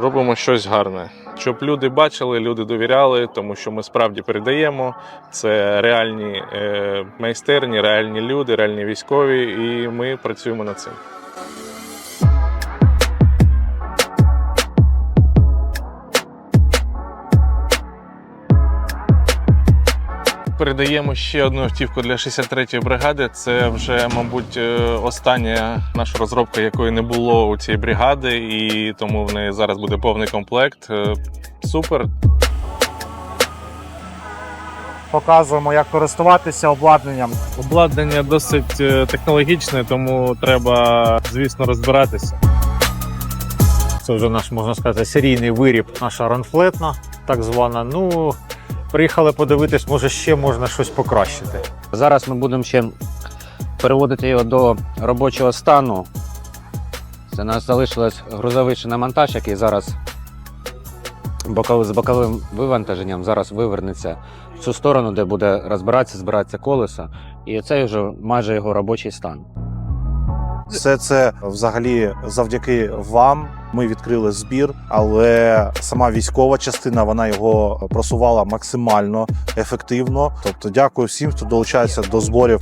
робимо щось гарне, щоб люди бачили, люди довіряли, тому що ми справді передаємо. Це реальні е, майстерні, реальні люди, реальні військові, і ми працюємо над цим. Передаємо ще одну автівку для 63-ї бригади. Це вже, мабуть, е, остання наша розробка, якої не було у цієї бригади, і тому в неї зараз буде повний комплект. Е, Супер. Показуємо, як користуватися обладнанням. Обладнання досить е, технологічне, тому треба, звісно, розбиратися. Це вже наш, можна сказати, серійний виріб, наша ранфлетна, так звана. Ну, приїхали подивитись, може ще можна щось покращити. Зараз ми будемо ще переводити його до робочого стану. Це нас залишилось грузовий шиномонтаж, який зараз з боковим вивантаженням зараз вивернеться в цю сторону, де буде розбиратися, збиратися колесо. І це вже майже його робочий стан. Все це взагалі завдяки вам. Ми відкрили збір, але сама військова частина вона його просувала максимально ефективно. Тобто, дякую всім, хто долучається до зборів